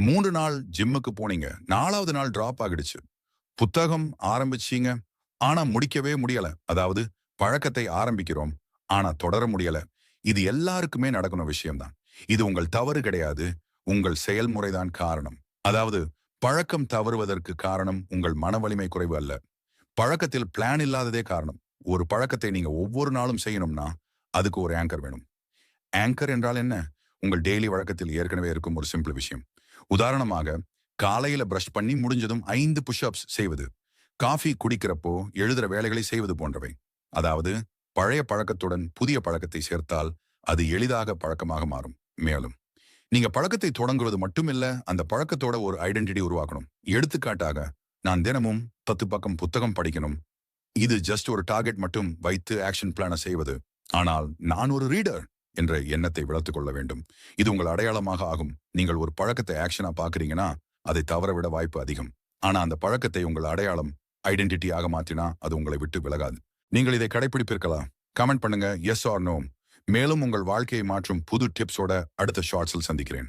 மூன்று நாள் ஜிம்முக்கு போனீங்க. நாலாவது நாள் டிராப் ஆகிடுச்சு. புத்தகம் ஆரம்பிச்சீங்க. ஆனா முடிக்கவே முடியல. அதாவது பழக்கத்தை ஆரம்பிக்கிறோம். ஆனா தொடர முடியல. இது எல்லாருக்குமே நடக்கணும் விஷயம்தான். இது உங்கள் தவறு கிடையாது. உங்கள் செயல்முறைதான் காரணம். அதாவது பழக்கம் தவறுவதற்கு காரணம் உங்கள் மன வலிமை குறைவு அல்ல. பழக்கத்தில் பிளான் இல்லாததே காரணம். ஒரு பழக்கத்தை நீங்க ஒவ்வொரு நாளும் செய்யணும்னா அதுக்கு ஒரு ஆங்கர் வேணும். ஆங்கர் என்றால் என்ன? உங்கள் டெய்லி வழக்கத்தில் ஏற்கனவே இருக்கும் ஒரு சிம்பிள் விஷயம். உதாரணமாக காலையில பிரஷ் பண்ணி முடிஞ்சதும் ஐந்து புஷ்அப்ஸ் செய்வது. காஃபி குடிக்கிறப்போ எழுதுற வேலைகளை செய்வது போன்றவை. அதாவது பழைய பழக்கத்துடன் புதிய பழக்கத்தை சேர்த்தால் அது எளிதாக பழக்கமாக மாறும். மேலும் நீங்க பழக்கத்தை தொடங்குவது மட்டுமில்ல அந்த பழக்கத்தோட ஒரு ஐடென்டிட்டி உருவாக்கணும். எடுத்துக்காட்டாக நான் தினமும் பத்து பக்கம் புத்தகம் படிக்கணும். இது ஜஸ்ட் ஒரு டார்கெட் மட்டும் வைத்து ஆக்ஷன் பிளான செய்வது. ஆனால் நான் ஒரு ரீடர் என்ற எண்ணத்தை வளர்த்துக் கொள்ள வேண்டும். இது உங்கள் அடையாளமாக ஆகும். நீங்கள் ஒரு பழக்கத்தை ஆக்ஷனா பாக்குறீங்கன்னா அதை தவறவிட வாய்ப்பு அதிகம். ஆனா அந்த பழக்கத்தை உங்கள் அடையாளம் ஐடென்டிட்டியாக மாற்றினா அது உங்களை விட்டு விலகாது. நீங்கள் இதை கடைபிடிப்பிருக்கலாம் கமெண்ட் பண்ணுங்க. எஸ் ஆர் நோ மேலும் உங்கள் வாழ்க்கையை மாற்றும் புது டிப்ஸோட அடுத்த ஷார்ட்ஸில் சந்திக்கிறேன்.